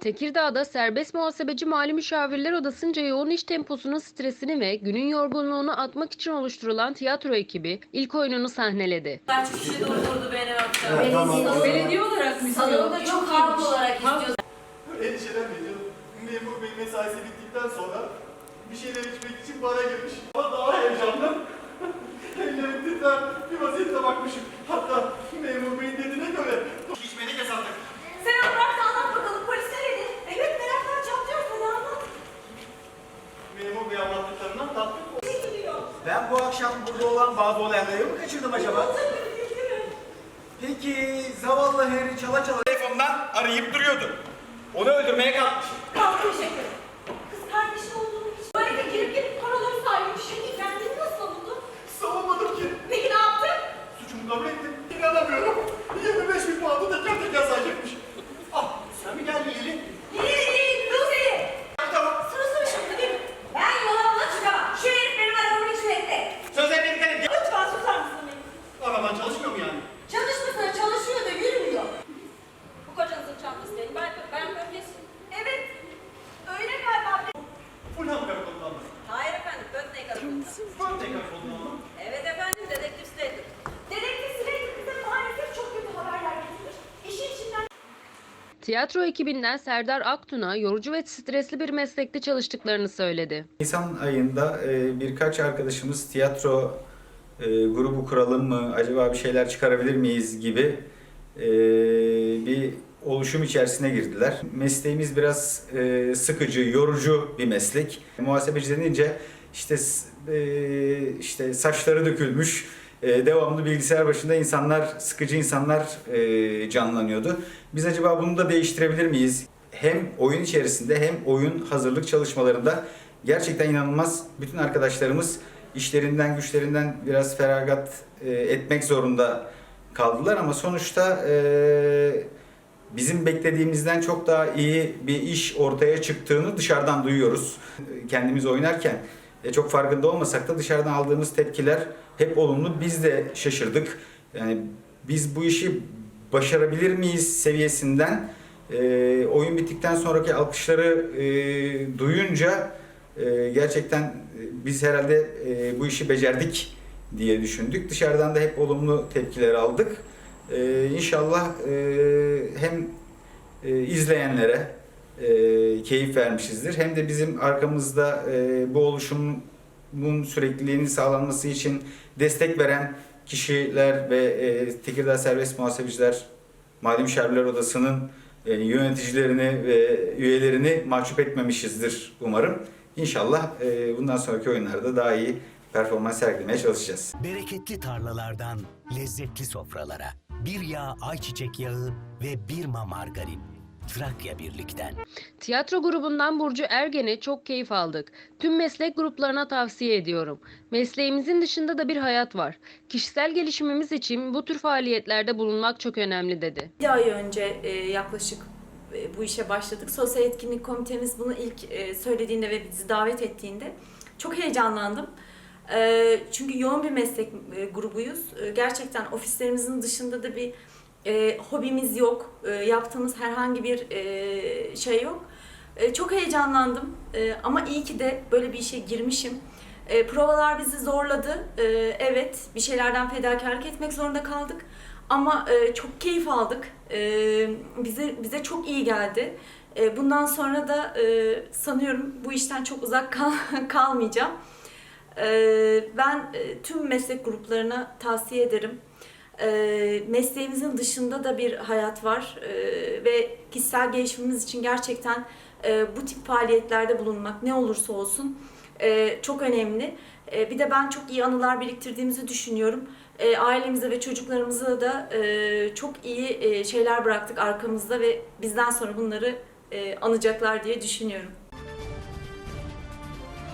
Tekirdağ'da serbest muhasebeci mali müşavirler odasınca yoğun iş temposunun stresini ve günün yorgunluğunu atmak için oluşturulan tiyatro ekibi ilk oyununu sahneledi. Kaç kişi durdurdu beni hatta. Evet, tamam. Belediye olarak mı Salonda çok halk olarak istiyoruz. Endişelenmeyin canım. Memur bey mesaisi bittikten sonra bir şeyler içmek için bara girmiş. Ama daha heyecanlı. Ellerim titrer bir vaziyette bakmışım. Akşam burada olan bazı olayları mı kaçırdım acaba? Peki zavallı Harry çala çala telefondan arayıp duruyordu. Onu öldürmeye kalkmış. Kalk teşekkür. Kız kardeşin olduğunu hiç... Böyle de girip girip paraları saymış. Şimdi kendini nasıl savundun? savunmadım ki. Peki ne yaptın? Suçumu kabul ettim. İnanamıyorum. Tiyatro ekibinden Serdar Aktun'a yorucu ve stresli bir meslekte çalıştıklarını söyledi. Nisan ayında e, birkaç arkadaşımız tiyatro e, grubu kuralım mı, acaba bir şeyler çıkarabilir miyiz gibi e, bir oluşum içerisine girdiler. Mesleğimiz biraz sıkıcı, yorucu bir meslek. Muhasebeci denince işte işte saçları dökülmüş, e, devamlı bilgisayar başında insanlar, sıkıcı insanlar e, canlanıyordu. Biz acaba bunu da değiştirebilir miyiz? Hem oyun içerisinde hem oyun hazırlık çalışmalarında gerçekten inanılmaz bütün arkadaşlarımız işlerinden güçlerinden biraz feragat e, etmek zorunda kaldılar ama sonuçta e, bizim beklediğimizden çok daha iyi bir iş ortaya çıktığını dışarıdan duyuyoruz. Kendimiz oynarken e, çok farkında olmasak da dışarıdan aldığımız tepkiler hep olumlu. Biz de şaşırdık. Yani biz bu işi başarabilir miyiz seviyesinden e, oyun bittikten sonraki alkışları e, duyunca e, gerçekten e, biz herhalde e, bu işi becerdik diye düşündük. Dışarıdan da hep olumlu tepkiler aldık. E, inşallah e, hem e, izleyenlere e, keyif vermişizdir hem de bizim arkamızda e, bu oluşumun sürekliliğini sağlanması için destek veren kişiler ve e, Tekirdağ Serbest Muhasebeciler Mali Müşavirler Odası'nın e, yöneticilerini ve üyelerini mahcup etmemişizdir umarım. İnşallah e, bundan sonraki oyunlarda daha iyi performans sergilemeye çalışacağız. Bereketli tarlalardan lezzetli sofralara. Bir yağ ayçiçek yağı ve bir ma margarin. Trakya Birlik'ten. Tiyatro grubundan Burcu Ergen'e çok keyif aldık. Tüm meslek gruplarına tavsiye ediyorum. Mesleğimizin dışında da bir hayat var. Kişisel gelişimimiz için bu tür faaliyetlerde bulunmak çok önemli dedi. Bir ay önce e, yaklaşık e, bu işe başladık. Sosyal etkinlik komitemiz bunu ilk e, söylediğinde ve bizi davet ettiğinde çok heyecanlandım. E, çünkü yoğun bir meslek e, grubuyuz. E, gerçekten ofislerimizin dışında da bir e, hobimiz yok. E, yaptığımız herhangi bir e, şey yok. E, çok heyecanlandım E, ama iyi ki de böyle bir işe girmişim. E, provalar bizi zorladı. E, evet bir şeylerden fedakarlık etmek zorunda kaldık. Ama e, çok keyif aldık. E, bize bize çok iyi geldi. E, bundan sonra da e, sanıyorum bu işten çok uzak kal kalmayacağım. E, ben e, tüm meslek gruplarına tavsiye ederim. E, mesleğimizin dışında da bir hayat var E, ve kişisel gelişimimiz için gerçekten e, bu tip faaliyetlerde bulunmak ne olursa olsun e, çok önemli. E, bir de ben çok iyi anılar biriktirdiğimizi düşünüyorum. E, ailemize ve çocuklarımıza da e, çok iyi e, şeyler bıraktık arkamızda ve bizden sonra bunları e, anacaklar diye düşünüyorum.